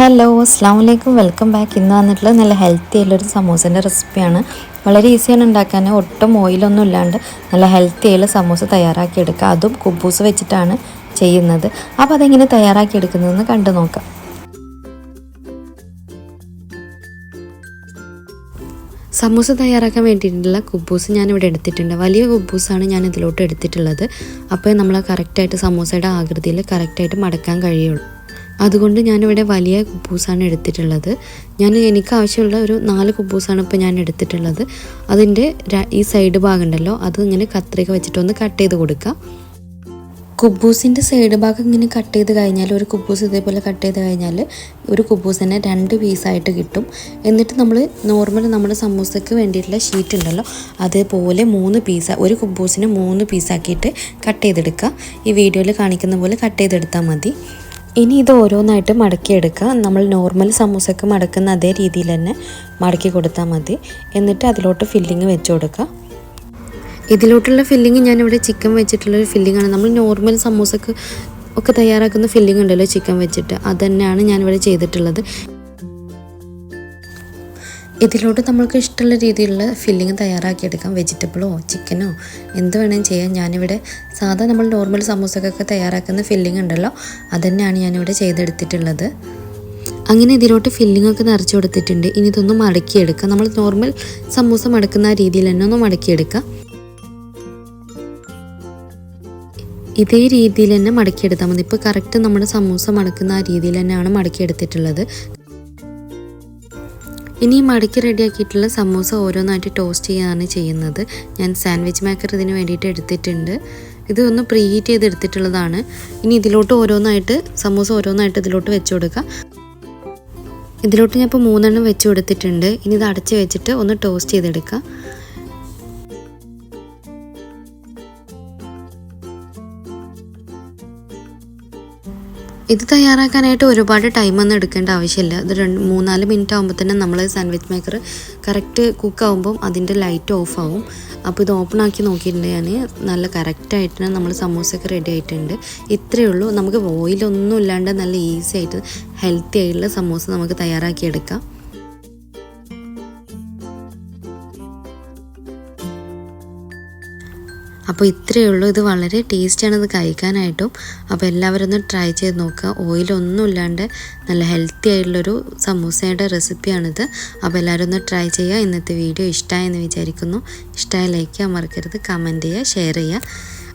Hello അസ്സാം വലൈക്കും welcome back ഇന്ന് വന്നിട്ടുള്ളത് നല്ല ഹെൽത്തി ആയിട്ടുള്ളൊരു സമൂസേന്റെ റെസിപ്പിയാണ് വളരെ ഈസിയാണ് ഉണ്ടാക്കാൻ. ഒട്ടും ഓയിലൊന്നും ഇല്ലാണ്ട് നല്ല ഹെൽത്തി ആയിട്ടുള്ള സമൂസ തയ്യാറാക്കി എടുക്കുക. അതും കുബൂസ് വെച്ചിട്ടാണ് ചെയ്യുന്നത്. അപ്പോൾ അതെങ്ങനെ തയ്യാറാക്കി എടുക്കുന്നതെന്ന് കണ്ടു നോക്കാം. സമൂസ തയ്യാറാക്കാൻ വേണ്ടിയിട്ടുള്ള കുബൂസ് ഞാനിവിടെ എടുത്തിട്ടുണ്ട്. വലിയ കുബൂസാണ് ഞാൻ ഇതിലോട്ട് എടുത്തിട്ടുള്ളത്. അപ്പോൾ നമ്മൾ കറക്റ്റായിട്ട് സമൂസയുടെ ആകൃതിയിൽ കറക്റ്റായിട്ട് മടക്കാൻ കഴിയുള്ളൂ. അതുകൊണ്ട് ഞാനിവിടെ വലിയ കുബൂസാണ് എടുത്തിട്ടുള്ളത്. ഞാൻ എനിക്ക് ആവശ്യമുള്ള ഒരു നാല് കുബൂസാണ് ഇപ്പോൾ ഞാൻ എടുത്തിട്ടുള്ളത്. അതിന്റെ ഈ സൈഡ് ഭാഗം ഉണ്ടല്ലോ അത് ഇങ്ങനെ കത്രിക വെച്ചിട്ടൊന്ന് കട്ട് ചെയ്ത് കൊടുക്കുക കുബൂസിന്റെ സൈഡ് ഭാഗം ഇങ്ങനെ കട്ട് ചെയ്ത് കഴിഞ്ഞാൽ ഒരു കുബൂസ് ഇതേപോലെ കട്ട് ചെയ്ത് കഴിഞ്ഞാൽ ഒരു കുബൂസ് തന്നെ രണ്ട് പീസായിട്ട് കിട്ടും. എന്നിട്ട് നമ്മൾ നോർമൽ നമ്മുടെ സമൂസയ്ക്ക് വേണ്ടിയിട്ടുള്ള ഷീറ്റ് ഉണ്ടല്ലോ അതേപോലെ മൂന്ന് പീസ് ഒരു കുബൂസിന് മൂന്ന് പീസാക്കിയിട്ട് കട്ട് ചെയ്തെടുക്കുക ഈ വീഡിയോയിൽ കാണിക്കുന്ന പോലെ കട്ട് ചെയ്തെടുത്താൽ മതി. ഇനി ഇത് ഓരോന്നായിട്ട് മടക്കിയെടുക്കുക നമ്മൾ നോർമൽ സമൂസക്ക് മടക്കുന്ന അതേ രീതിയിൽ തന്നെ മടക്കി കൊടുത്താൽ മതി. എന്നിട്ട് അതിലോട്ട് ഫില്ലിങ് വെച്ച് കൊടുക്കുക. ഇതിലോട്ടുള്ള ഫില്ലിങ് ഞാനിവിടെ ചിക്കൻ വെച്ചിട്ടുള്ളൊരു ഫില്ലിങ്ങാണ് നമ്മൾ നോർമൽ സമൂസക്ക് ഒക്കെ തയ്യാറാക്കുന്ന ഫില്ലിംഗ് ഉണ്ടല്ലോ ചിക്കൻ വെച്ചിട്ട്. അത് തന്നെയാണ് ഞാനിവിടെ ചെയ്തിട്ടുള്ളത്. ഇതിലോട്ട് നമ്മൾക്ക് ഇഷ്ടമുള്ള രീതിയിലുള്ള ഫില്ലിങ് തയ്യാറാക്കിയെടുക്കാം. വെജിറ്റബിളോ ചിക്കനോ എന്ത് വേണമെങ്കിലും ചെയ്യാം. ഞാനിവിടെ സാധാ നമ്മൾ നോർമൽ സമൂസക്കൊക്കെ തയ്യാറാക്കുന്ന ഫില്ലിംഗ് ഉണ്ടല്ലോ അതുതന്നെയാണ് ഞാനിവിടെ ചെയ്തെടുത്തിട്ടുള്ളത്. അങ്ങനെ ഇതിലോട്ട് ഫില്ലിംഗ് ഒക്കെ നിറച്ച് കൊടുത്തിട്ടുണ്ട്. ഇനി ഇതൊന്ന് മടക്കിയെടുക്കുക നമ്മൾ നോർമൽ സമൂസ മടക്കുന്ന രീതിയിൽ തന്നെ ഒന്ന് മടക്കിയെടുക്കുക ഇതേ രീതിയിൽ തന്നെ മടക്കിയെടുത്താൽ മതി. ഇപ്പോൾ കറക്റ്റ് നമ്മുടെ സമൂസ മടക്കുന്ന ആ രീതിയിൽ തന്നെയാണ് മടക്കിയെടുത്തിട്ടുള്ളത്. ഇനി മടക്കി റെഡിയാക്കിയിട്ടുള്ള സമൂസ ഓരോന്നായിട്ട് ടോസ്റ്റ് ചെയ്യാനാണ് ചെയ്യുന്നത്. ഞാൻ സാൻഡ്വിച്ച് മേക്കർ ഇതിന് വേണ്ടിയിട്ട് എടുത്തിട്ടുണ്ട്. ഇത് ഒന്ന് പ്രീ ഹീറ്റ് ചെയ്ത് എടുത്തിട്ടുള്ളതാണ്. ഇനി ഇതിലോട്ട് ഓരോന്നായിട്ട് സമൂസ ഓരോന്നായിട്ട് ഇതിലോട്ട് വെച്ച് കൊടുക്കുക ഇതിലോട്ട് ഞാൻ ഇപ്പോൾ മൂന്നെണ്ണം വെച്ച് കൊടുത്തിട്ടുണ്ട്. ഇനി ഇത് അടച്ച് വെച്ചിട്ട് ഒന്ന് ടോസ്റ്റ് ചെയ്തെടുക്കുക ഇത് തയ്യാറാക്കാനായിട്ട് ഒരുപാട് ടൈമൊന്നും എടുക്കേണ്ട ആവശ്യമില്ല. ഇത് രണ്ട് മൂന്നാൽ മിനിറ്റ് ആകുമ്പോൾ തന്നെ നമ്മൾ സാൻഡ്വിച്ച് മേക്കർ കറക്റ്റ് കുക്ക് ആകുമ്പം അതിന്റെ ലൈറ്റ് ഓഫ് ആവും. അപ്പോൾ ഇത് ഓപ്പൺ ആക്കി നോക്കിയിട്ടുണ്ടെങ്കിൽ നല്ല കറക്റ്റായിട്ട് നമ്മൾ സമോസയൊക്കെ റെഡി ആയിട്ടുണ്ട്. ഇത്രയേ ഉള്ളൂ. നമുക്ക് ഓയിലൊന്നും ഇല്ലാണ്ട് നല്ല ഈസി ആയിട്ട് ഹെൽത്തി ആയിട്ടുള്ള സമോസ നമുക്ക് തയ്യാറാക്കി അപ്പോൾ ഇത്രയേ ഉള്ളൂ. ഇത് വളരെ ടേസ്റ്റിയാണ് ഇത് കഴിക്കാനായിട്ടും. അപ്പോൾ എല്ലാവരും ഒന്ന് ട്രൈ ചെയ്ത് നോക്കുക. ഓയിലൊന്നും ഇല്ലാണ്ട് നല്ല ഹെൽത്തി ആയിട്ടുള്ളൊരു സമൂസയുടെ റെസിപ്പിയാണിത് അപ്പോൾ എല്ലാവരും ഒന്ന് ട്രൈ ചെയ്യുക. ഇന്നത്തെ വീഡിയോ ഇഷ്ടമായെന്ന് വിചാരിക്കുന്നു. ഇഷ്ടമായ ലൈക്ക് ചെയ്യാൻ മറക്കരുത്. കമന്റ് ചെയ്യുക ഷെയർ ചെയ്യുക.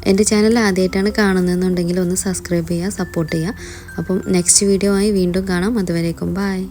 എന്റെ ചാനൽ ആദ്യമായിട്ടാണ് കാണുന്നതെന്നുണ്ടെങ്കിൽ ഒന്ന് സബ്സ്ക്രൈബ് ചെയ്യുക സപ്പോർട്ട് ചെയ്യുക. അപ്പം നെക്സ്റ്റ് വീഡിയോ ആയി വീണ്ടും കാണാം. അതുവരേക്കും ബായ്